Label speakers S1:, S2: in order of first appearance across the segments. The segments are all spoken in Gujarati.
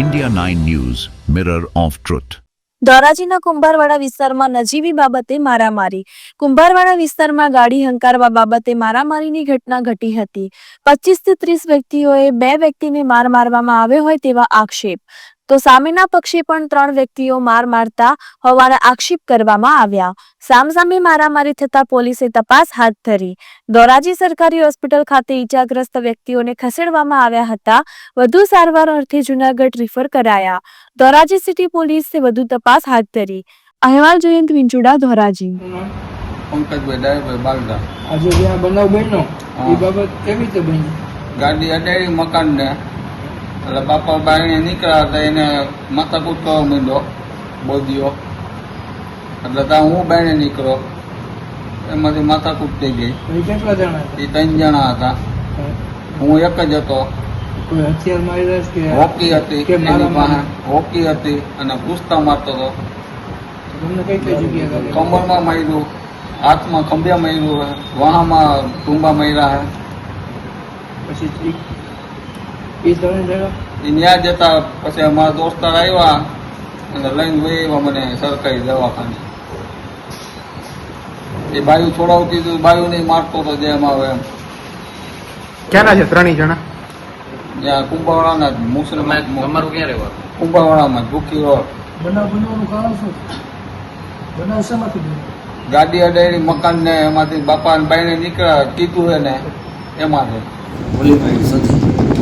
S1: India 9 news mirror of truth
S2: ધોરાજીના કુંભારવાડા વિસ્તારમાં નજીવી બાબતે મારામારી. કુંભારવાડા વિસ્તારમાં ગાડી હંકારવા બાબતે મારામારીની ઘટના ઘટી હતી. પચીસથી ત્રીસ વ્યક્તિઓએ બે વ્યક્તિને માર મારવામાં આવ્યો હોય તેવા આક્ષેપ. તો સામેના પક્ષે પણ ત્રણ વ્યક્તિઓ માર મારતા હોવાના આક્ષેપ કરવામાં આવ્યા. સામસામે મારામારી થતા પોલીસે તપાસ હાથ ધરી. ધોરાજી સરકારી હોસ્પિટલ ખાતે ઈજાગ્રસ્ત વ્યક્તિઓને ખસેડવામાં આવ્યા હતા. વધુ સારવાર અર્થે જુનાગઢ રિફર કરાયા. ધોરાજી સિટી પોલીસે વધુ તપાસ હાથ ધરી. અહેવાલ જયંત વિંચુડા ધોરાજી.
S3: પંકજભાઈ ડાયભાઈ બાલદા.
S4: આજે જે આ બનાવ બન્યો એ બાબત કેવી રીતે બની?
S3: ગાડી અડાડી મકાનને એટલે બાપા બાઈને નીકળ્યા હતા એને માથા કૂટ માંડ્યો બોધ્યો. એટલે ત્યાં હું બાઈને નીકળ્યો એમાંથી માથા કૂટ ગઈ.
S4: એ કેટલા જણા
S3: એ ત્રણ જણા હતા. હું એક જ હતો. હોકી હતી એની પાસે હોકી હતી અને પૂછતા મારતો હતો.
S4: તમને કઈ કઈ જગ્યાએ લાગે?
S3: કમરમાં માર્યું હાથમાં ખંભ્યા માર્યું વાહામાં ટુંબા માર્યા હે.
S4: પછી ઈ ત્રણ જણા?
S3: એ ન્યા જતા પછી અમારા દોસ્તાર આવ્યા અને લઈને વહી એવા મને સરકારી દવાખાને. એ બાયું છોડાવતી હતું બાયું નહીં મારતો હતો જેમ આવે એમ.
S5: ક્યાંના છે? ત્રણેય જણા?
S3: ત્યાં કુંભાવાળાના જ મુસ્લિમ
S6: અમારું ક્યાં રહેવાનું?
S3: કુંભાવાળામાં ભૂખી રોડ.
S4: બનાવ બનવાનું કારણ શું? બનાવ શેમાંથી
S3: ગાડી અડાયેલી મકાન ને એમાંથી બાપા ને બાઈને નીકળ્યા કીધું એને એમાંથી
S7: ઓલીભાઈ સતી.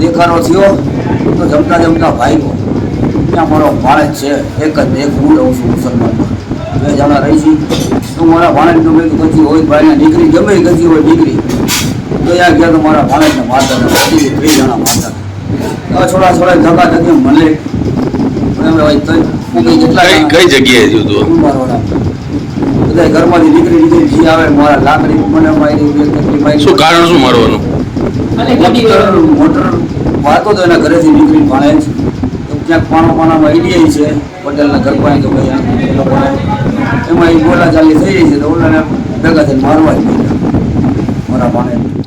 S7: દેખાડો થયો તો જમતા જમતા ભાઈઓ ત્યાં મારો ભાણેજ છે એક જ એક હું લઉં છું મુસલમાનમાં. બે જણા રહી છી. તો મારા ભાણેજ તો ગતિ હોય ભાઈને દીકરી ગમે ગતિ હોય દીકરી. તો ત્યાં ગયા તો મારા ભાણેજને માતા હતા બે જણા માતા છોડા છોડા ધક્કા ધક્કી મને ભાઈ કઈ
S6: જગ્યાએ
S7: જોતો. બધા ઘરમાંથી દીકરી દીકરી જી આવે મારા લાકડી મને મારી
S6: શું કારણ શું મારવાનું?
S7: મોટર મોટર વાતો તો એના ઘરેથી નીકળી ભણે જ. તો ક્યાંક પાણા પાણામાં આઈડિયા છે. પટેલના ઘર પાસે કે ભાઈ એ લોકોને એમાં એ બોલા ચાલી થઈ રહી છે તો ઓલાને ભેગા થઈને મારવા જ મારા ભાણે.